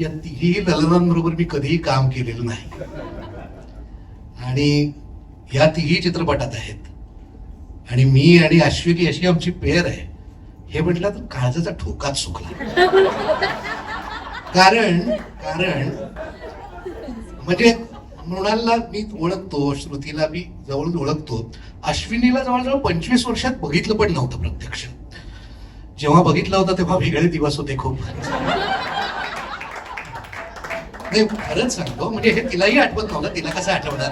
या तिघी ललनांबरोबर मी कधीही काम केलेलं नाही. आणि या तिघी चित्रपटात आहेत. आणि मी आणि अश्विनी अशी आमची पेअर आहे. हे म्हटलं तर काळजाचा ठोकाच सुकला कारण कारण म्हणजे मृणालला मी ओळखतो श्रुतीला मी जवळून ओळखतो. अश्विनीला जवळजवळ पंचवीस वर्षात बघितलं पण नव्हतं प्रत्यक्ष. जेव्हा बघितलं होतं तेव्हा वेगळे दिवस होते खूप. नाही खरंच सांगतो म्हणजे हे तिलाही आठवत नव्हतं तिला कसं आठवणार?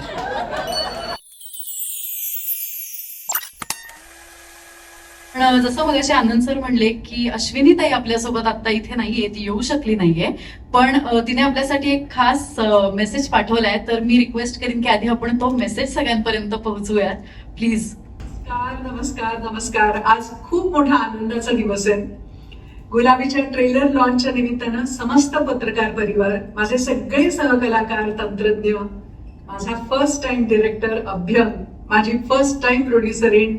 पण जसं मगाशी आनंद सर म्हणले की अश्विनी ताई आपल्यासोबत आता इथे नाहीये ती येऊ शकली नाहीये. पण तिने आपल्यासाठी एक खास मेसेज पाठवलाय तर मी रिक्वेस्ट करीन की आधी आपण तो मेसेज सगळ्यांपर्यंत पोहोचूयात. प्लीज नमस्कार नमस्कार नमस्कार. आज खूप मोठा आनंदाचा दिवस आहे. गुलाबीच्या ट्रेलर लॉन्चच्या निमित्तानं समस्त पत्रकार परिवार माझे सगळे सहकलाकार तंत्रज्ञ माझा फर्स्ट टाइम डिरेक्टर अभ्यंग माझी first time producer in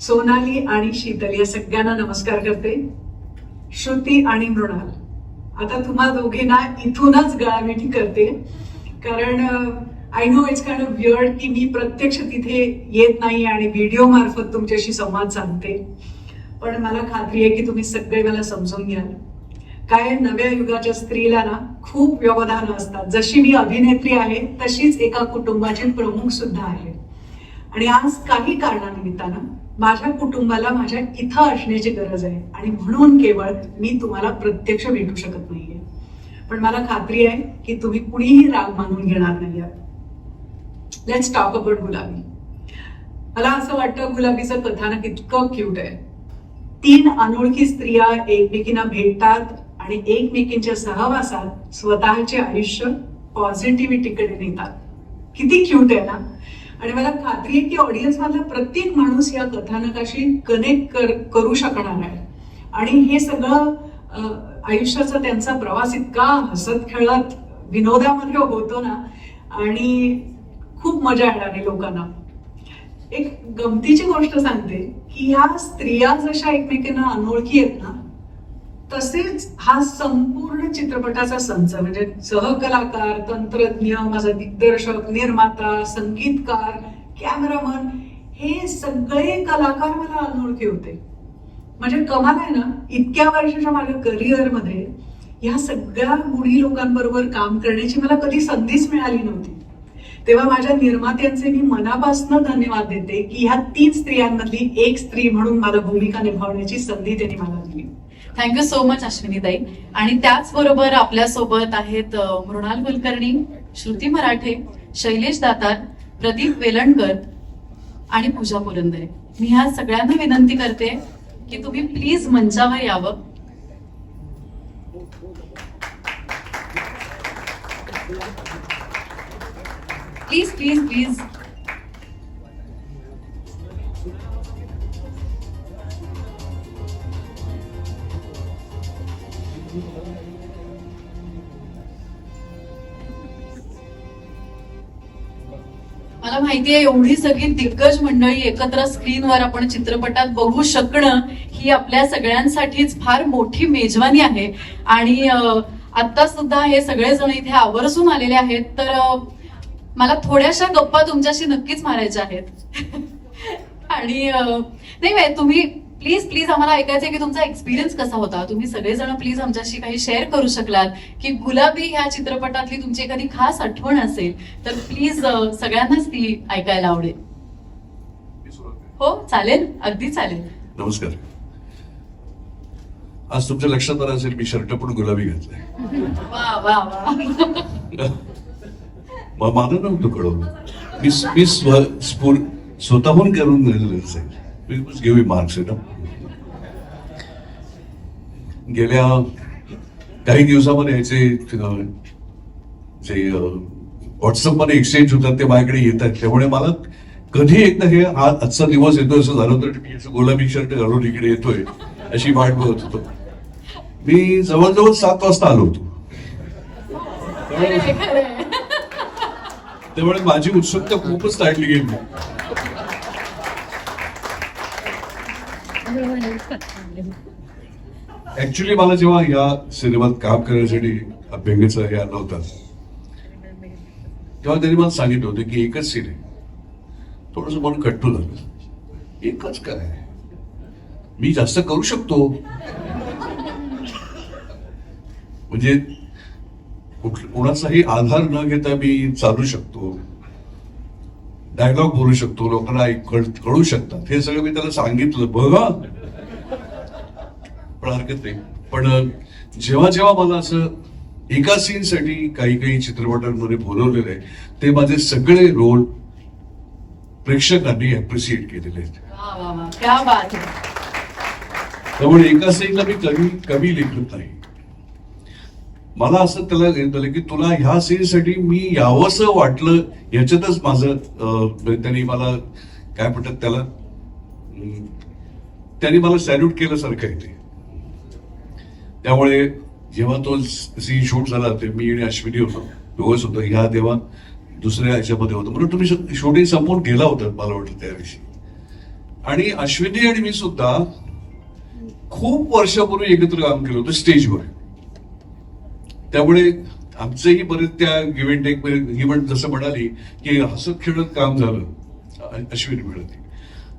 Sonali आणि शीतल या सगळ्यांना नमस्कार करते. श्रुती आणि मृणाल. आता तुम्हा दोघींना इथूनच गळावेठी करते. कारण I know it's kind of weird की मी प्रत्यक्ष तिथे येत नाही आणि व्हिडिओ मार्फत तुमच्याशी संवाद साधते. पण मला खात्री आहे की तुम्ही सगळे मला समजून घ्याल. काय नव्या युगाच्या स्त्रीला ना खूप व्यवधानं असतात. जशी मी अभिनेत्री आहे तशीच एका कुटुंबाची प्रमुख सुद्धा आहे. आणि आज काही कारणानिमित्तानं माझ्या कुटुंबाला माझ्या इथं असण्याची गरज आहे. आणि म्हणून केवळ मी तुम्हाला प्रत्यक्ष भेटू शकत नाहीये. पण मला खात्री आहे की तुम्ही कुणीही राग मानून घेणार नाही लेट्स टॉक अबाउट गुलाबी. मला असं वाटतं गुलाबीचं कथानक इतकं क्यूट आहे. तीन अनोळखी स्त्रिया एकमेकींना भेटतात आणि एकमेकींच्या सहवासात स्वतःचे आयुष्य पॉझिटिव्हिटीकडे नेतात. किती क्यूट आहे ना? आणि मला खात्री आहे की ऑडियन्स मधला प्रत्येक माणूस या कथानकाशी कनेक्ट कर, करू शकणार आहे. आणि हे सगळं आयुष्याचा त्यांचा प्रवास इतका हसत खेळत विनोदामध्ये होतो ना आणि खूप मजा येणार आहे लोकांना. एक गमतीची गोष्ट सांगते की ह्या स्त्रिया जशा एकमेकींना अनोळखी आहेत ना तसेच हा संपूर्ण चित्रपटाचा संच म्हणजे सहकलाकार तंत्रज्ञ माझा दिग्दर्शक निर्माता संगीतकार कॅमेरामन हे सगळे कलाकार मला अनोळखी होते. म्हणजे कमाल आहे ना इतक्या वर्षाच्या माझ्या करिअरमध्ये ह्या सगळ्या गुढी लोकांबरोबर काम करण्याची मला कधी संधीच मिळाली नव्हती. तेव्हा माझ्या निर्मात्यांचे मी मनापासून धन्यवाद देते की ह्या तीन स्त्रियांमधली एक स्त्री म्हणून मला भूमिका निभावण्याची संधी त्यांनी मला दिली. थँक्यू सो मच अश्विनीताई. आणि त्याचबरोबर आपल्यासोबत आहेत मृणाल कुलकर्णी श्रुती मराठे शैलेश दातार प्रदीप वेलणकर आणि पूजा पुरंदरे मी ह्या सगळ्यांना विनंती करते की तुम्ही प्लीज मंचावर यावं. प्लीज प्लीज प्लीज मला माहितीये एवढी सगळी दिग्गज मंडळी एकत्र स्क्रीनवर आपण चित्रपटात बघू शकणं ही आपल्या सगळ्यांसाठीच फार मोठी मेजवानी आहे. आणि आता सुद्धा हे सगळेजण इथे आवर्जून आलेले आहेत. तर मला थोड्याशा गप्पा तुमच्याशी नक्कीच मारायच्या आहेत. आणि नाही तुम्ही प्लीज प्लीज आम्हाला ऐकायचंय की तुमचा एक्सपिरियन्स कसा होता? तुम्ही सगळेजण प्लीज आमच्याशी काही शेअर करू शकलात की गुलाबी ह्या चित्रपटातली तुमची एखादी खास आठवण असेल तर प्लीज सगळ्यांनाच ती ऐकायला आवडेल. हो चालेल अगदी चालेल. नमस्कार. आज तुमच्या लक्षात आलं असेल मी शर्ट पण गुलाबी घातलाय. वा वा. मला नव्हतं कळवलं मी मी स्व स्फूर स्वतःहून करून गेलेलं आहे. मी मस्ट गिव्ह मार्क्स ना. गेल्या काही दिवसामध्ये याचे जे व्हॉट्सअपमध्ये एक्सचेंज होतात ते माझ्याकडे येतात. त्यामुळे मला कधी एकदा हे हा आजचा दिवस येतोय असं झालं तर मी गुलाबी शर्ट घालून इकडे येतोय अशी वाट बघत होतो. मी जवळजवळ सात वाजता आलो होतो. हो. त्यामुळे माझी उत्सुकता खूपच ताटली गेली. ऍक्च्युली मला जेव्हा या सिनेमात काम करण्यासाठी अभ्यंगेचा हे आला होता तेव्हा त्यांनी मला सांगितलं होतं की एकच सीन आहे. थोडस मन कट्टू झालं. एकच काय मी जास्त करू शकतो. म्हणजे कुठ- कोणाचाही आधार न घेता मी चालू शकतो. डायलॉग बोलू शकतो. लोकांना कळ- शकतात. हे सगळं मी त्याला सांगितलं. बघा पण हरकत नाही. पण जेव्हा जेव्हा मला असं एका सीन साठी काही काही चित्रपटांमध्ये बोलवलेलं आहे ते माझे सगळे रोल प्रेक्षकांनी अप्रिशिएट केलेले आहेत. त्यामुळे एका सीनला मी कमी कमी लिखत नाही. मला असं त्याला झालं की तुला ह्या सीनसाठी मी यावंसं वाटलं याच्यातच माझं म्हणजे त्यांनी मला काय म्हणतात त्याला त्यांनी मला सॅल्यूट केल्यासारखं आहे ते. त्यामुळे जेव्हा तो सीन शूट झाला ते मी आणि अश्विनी होतो. दोघंच होतो ह्या तेव्हा दुसऱ्या ह्याच्यामध्ये होतो. म्हणून तुम्ही शूटिंग संपून गेला होता मला वाटतं त्या दिवशी. आणि अश्विनी आणि मी सुद्धा खूप वर्षापूर्वी एकत्र काम केलं होतं स्टेजवर त्यामुळे आमचंही बरेच त्या गिव्हन टेक ही जसं म्हणाली की हसत खेळत काम झालं. अश्विन अश्विनी मिळत.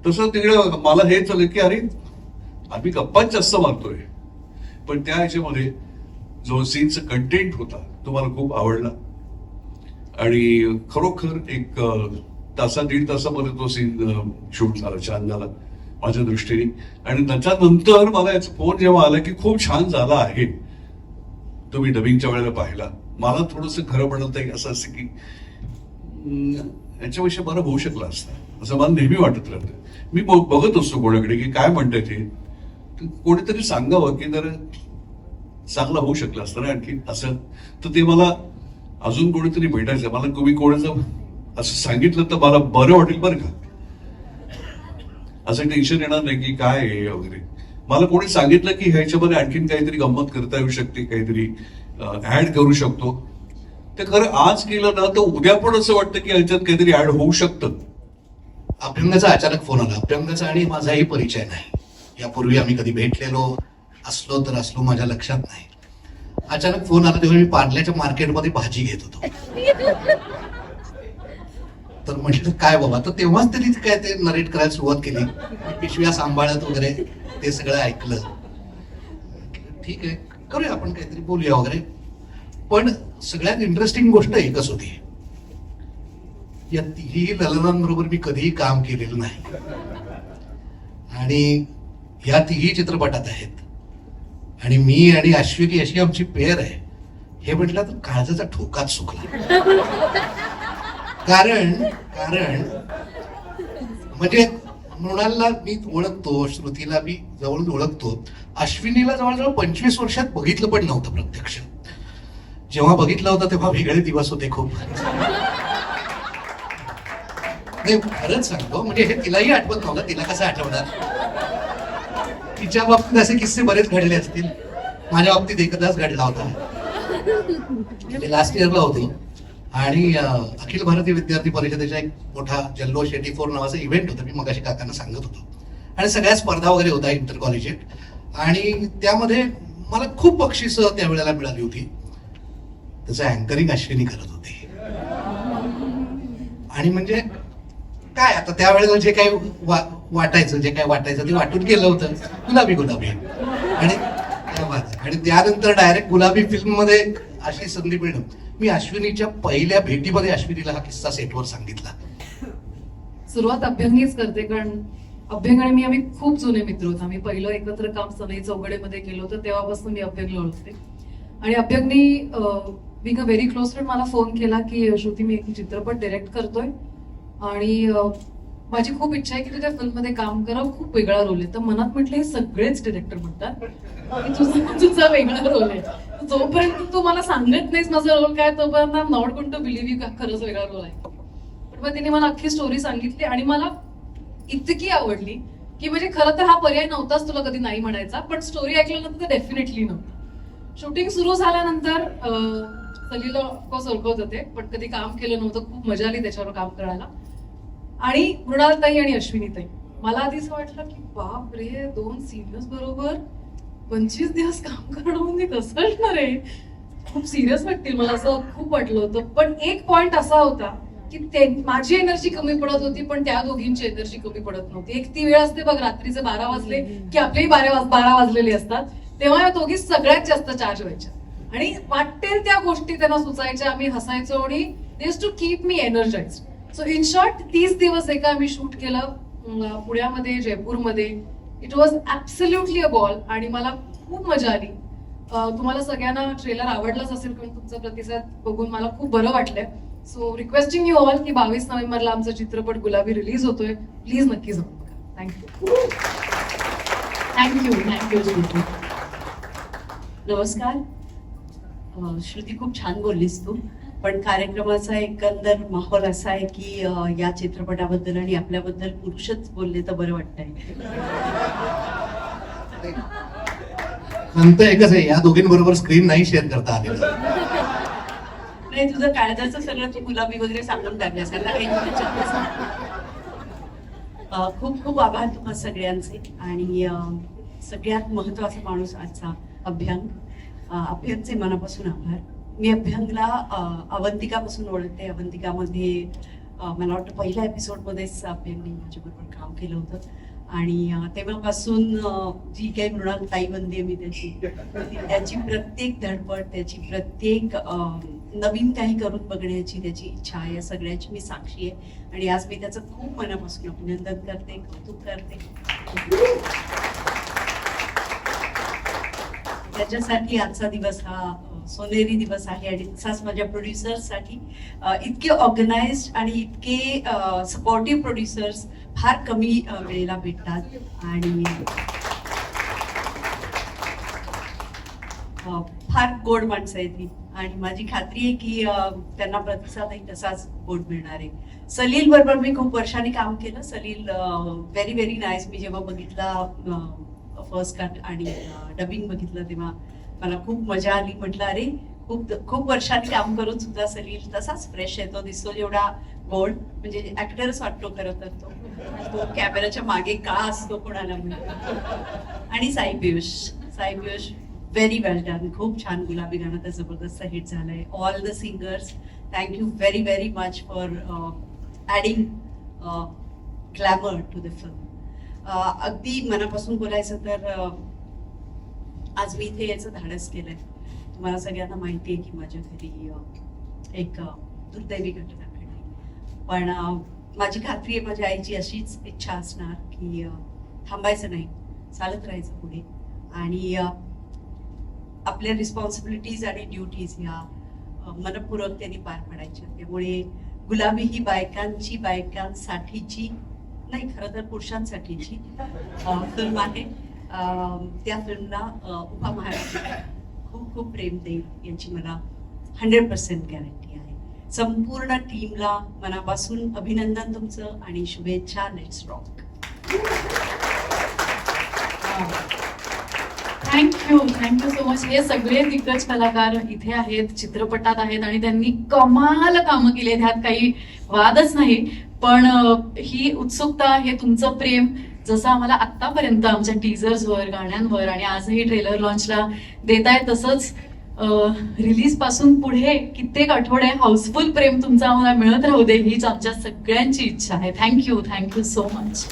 तसं तिकडे मला हे झालं की अरे आम्ही गप्पाच जास्त मारतोय. पण त्या ह्याच्यामध्ये जो सीनचा कंटेंट होता तो मला खूप आवडला. आणि खरोखर एक तासा दीड तासामध्ये तो सीन शूट झाला छान झाला माझ्या दृष्टीने. आणि त्याच्यानंतर मला याचा फोन जेव्हा आला की खूप छान झाला आहे. तुम्ही डबिंगच्या वेळेला पाहिला. मला थोडस खरं म्हणत आहे असं असं की याच्याविषयी बरं होऊ शकलं असतं. असं मला नेहमी वाटत राहतं. मी बघत असतो कोणाकडे की काय म्हणताय ते. कोणीतरी सांगावं की जर चांगला होऊ शकलं असतं ना आणखी असं. तर ते मला अजून कोणीतरी भेटायचं. मला तुम्ही कोणाचं असं सांगितलं तर मला बरं वाटेल बरं का? असं टेन्शन येणार नाही की काय आहे वगैरे. मला कोणी सांगितलं की ह्याच्यामध्ये आणखीन काहीतरी गंमत करता येऊ शकते काहीतरी ऍड करू शकतो? ते खरं आज केलं ना तर उद्या पण असं वाटतं की ह्याच्यात काहीतरी ऍड होऊ शकतं. अभ्यंगाचा अचानक फोन आला. अभ्यंगाचा आणि माझाही परिचय नाही. यापूर्वी आम्ही कधी भेटलेलो असलो तर असलो माझ्या लक्षात नाही. अचानक फोन आला तेव्हा मी पार्ल्याच्या मार्केटमध्ये भाजी घेत होतो. तर म्हटलं काय बाबा? तर तेव्हाच त्यांनी काय ते नरेट करायला सुरुवात केली. पिशव्या सांभाळत वगैरे. ते सगळं ऐकलं. ठीक आहे करूया आपण काहीतरी बोलूया वगैरे. पण सगळ्यात इंटरेस्टिंग गोष्ट एकच होती. या तिघी ललनांबरोबर मी कधीही काम केलेलं नाही. आणि या तिघी चित्रपटात आहेत. आणि मी आणि अश्विकी अशी आमची पेअर आहे. हे म्हटलं तर काळजाचा ठोकाच सुकला कारण कारण म्हणजे मृणालला मी ओळखतो श्रुतीला मी जवळून ओळखतो. अश्विनीला जवळजवळ पंचवीस वर्षात बघितलं पण नव्हतं प्रत्यक्ष. जेव्हा बघितला होता तेव्हा वेगळे दिवस होते खूप. नाही खरंच सांगतो म्हणजे हे तिलाही आठवत नव्हतं तिला कसं आठवणार? तिच्या बाबतीत असे किस्से बरेच घडले असतील. माझ्या बाबतीत एकदाच घडला होता. म्हणजे लास्ट इयरला होती. आणि अखिल भारतीय विद्यार्थी परिषदेचा एक मोठा जल्लोष एटी फोर नावाचा इव्हेंट होता मी मगाशी काकांना सांगत होतो. आणि सगळ्या स्पर्धा वगैरे होता इंटर कॉलेज आणि त्यामध्ये मला खूप बक्षिसं त्यावेळेला मिळाली होती. त्याचं अँकरिंग अश्विनी करत होती. आणि म्हणजे काय आता त्यावेळेला जे काही वा- वाटायचं जे काही वाटायचं ते वाटून गेलं होतं. गुलाबी गुलाबी. आणि त्या आणि त्यानंतर डायरेक्ट गुलाबी फिल्ममध्ये अशी संधी मिळणं मी अश्विनीच्या पहिल्या भेटीमध्ये अश्विनीला हा किस्सा सेटवर सांगितला. सुरुवात अभ्यंगीच करते कारण अभ्यंग आणि मी आम्ही खूप जुने मित्र होतो. आम्ही पहिलं एकत्र काम सनई चौघडेमध्ये केलं होतं तेव्हापासून मी अभ्यंगला ओळखते. आणि अभ्यंगनी being a very close friend मला फोन केला की श्रुती मी एक चित्रपट डिरेक्ट करतोय. आणि माझी खूप इच्छा आहे की तू त्या फिल्ममध्ये काम करा खूप वेगळा रोल आहे. तर मनात म्हटलं हे सगळेच डिरेक्टर म्हणतात. तुझा तुझा वेगळा रोल आहे. जोपर्यंत तू मला सांगत नाहीस माझा रोल काय तोपर्यंत I not going to believe you खरंच वेगळा रोल आहे. पण मग तिने मला अख्खी स्टोरी सांगितली आणि मला इतकी आवडली की म्हणजे खरं तर हा पर्याय नव्हताच तुला कधी नाही म्हणायचा पण स्टोरी ऐकल्यानंतर डेफिनेटली नव्हता. शूटिंग सुरू झाल्यानंतर सलीला ऑफकोर्स ओळखत होते पण कधी काम केलं नव्हतं खूप मजा आली त्याच्यावर काम करायला. आणि मृणालताई आणि अश्विनीताई मला आधी असं वाटलं की बाप रे दोन सिनियर्स बरोबर. पंचवीस दिवस काम करणं म्हणजे कसं असणार आहे? खूप सिरियस वाटतील मला असं खूप वाटलं होतं. पण एक पॉइंट असा होता की ते माझी एनर्जी कमी पडत होती पण त्या दोघींची एनर्जी कमी पडत नव्हती. एक ती वेळ असते बघ रात्रीचे बारा वाजले की आपलेही बारा वाज बारा वाजलेले असतात. तेव्हा या दोघी सगळ्यात जास्त चार्ज व्हायच्या. आणि वाटेल त्या गोष्टी त्यांना सुचायच्या आम्ही हसायचो आणि to keep me energize so in short तीस दिवस एका आम्ही शूट केलं पुण्यामध्ये जयपूरमध्ये. It was absolutely a ball आणि मला खूप मजा आली. तुम्हाला सगळ्यांना ट्रेलर आवडलाच असेल कारण तुमचा प्रतिसाद बघून मला खूप बरं वाटलंय. सो रिक्वेस्टिंग यू ऑल की बावीस नोव्हेंबरला आमचा चित्रपट गुलाबी रिलीज होतोय. प्लीज नक्की जाऊन बघा. थँक्यू थँक्यू थँक्यू नमस्कार. श्रुती खूप छान बोललीस तू. पण कार्यक्रमाचा एकंदर माहोल असा आहे की या चित्रपटाबद्दल आणि आपल्याबद्दल पुरुषच बोलले तर बरं वाटतंय. खंत एकच आहे या दोघींबरोबर स्क्रीन नाही शेअर करता आलेलं. नाही तुझं काळजाचं सगळं तू गुलाबी वगैरे सांगून टाकल्यास आता काही त्याच्यात नसतं. अं, खूप खूप आभार तुम्हा सगळ्यांचे आणि सगळ्यात महत्त्वाचा माणूस आजचा अभ्यंग. अभ्यंगचे मनापासून आभार. मी अभ्यंगला अवंतिकापासून ओळखते. अवंतिकामध्ये मला वाटतं पहिल्या एपिसोडमध्येच अभ्यंगने माझ्याबरोबर काम केलं होतं. आणि तेव्हापासून जी काही मृणाल ताईबंदी आहे मी त्याची त्याची प्रत्येक धडपड त्याची प्रत्येक नवीन काही करून बघण्याची त्याची इच्छा या सगळ्याची मी साक्षी आहे. आणि आज मी त्याचं खूप मनापासून अभिनंदन करते कौतुक करते. त्याच्यासाठी आजचा दिवस हा सोनेरी दिवस आहे आणि तसाच माझ्या प्रोड्युसर्ससाठी इतके ऑर्गनाइज आणि इतके सपोर्टिव्ह प्रोड्युसर्स फार कमी वेळेला भेटतात. आणि फार गोड माणसं आहेत ही. आणि माझी खात्री आहे की त्यांना प्रतिसादही तसाच गोड मिळणार आहे. सलील बरोबर मी खूप वर्षांनी काम केलं. सलील व्हेरी व्हेरी नाईस मी जेव्हा बघितला फर्स्ट कट आणि डबिंग बघितलं तेव्हा मला खूप मजा आली. म्हटलं अरे खूप खूप वर्षांनी काम करून सुद्धा सलील तसाच फ्रेश येतो दिसतो जेवढा गोड म्हणजे ऍक्टरच वाटतो खरं तर तो. तो कॅमेराच्या मागे का असतो कोणाला म्हणून आणि Sai Piyush. Sai Piyush very well done खूप छान गुलाबी गाणं तर जबरदस्त हिट झालंय. All the singers thank you very very much for adding glamour to the film अगदी मनापासून बोलायचं तर uh, आज मी इथे याचं धाडस केलंय. तुम्हाला सगळ्यांना माहिती आहे की माझ्या घरी एक दुर्दैवी घटना घडली. पण माझी खात्री आहे माझ्या आईची अशीच इच्छा असणार की थांबायचं नाही चालत राहायचं पुढे. आणि आपल्या रिस्पॉन्सिबिलिटीज आणि ड्युटीज ह्या मनपूर्वक त्यांनी पार पाडायच्या. त्यामुळे गुलाबी ही बायकांची बायकांसाठीची नाही खरं तर पुरुषांसाठीची फिल्म आहे. त्या फिल्मला उभा महाराष्ट्र खूप खूप प्रेम देईल याची मला हंड्रेड पर्सेंट गॅरंटी आहे. संपूर्ण टीमला मनापासून अभिनंदन तुमचं आणि शुभेच्छा let's rock thank you thank you so much हे सगळे दिग्गज कलाकार इथे आहेत चित्रपटात आहेत आणि त्यांनी कमाल कामं केली ह्यात काही वादच नाही. पण ही उत्सुकता हे तुमचं प्रेम जसं आम्हाला आतापर्यंत आमच्या टीजर्सवर गाण्यांवर आणि आजही ट्रेलर लॉन्चला देत आहे तसंच रिलीजपासून पुढे कित्येक आठवडे हाऊसफुल प्रेम तुमचा आम्हाला मिळत राहू दे हीच आमच्या सगळ्यांची इच्छा आहे. Thank you thank you so much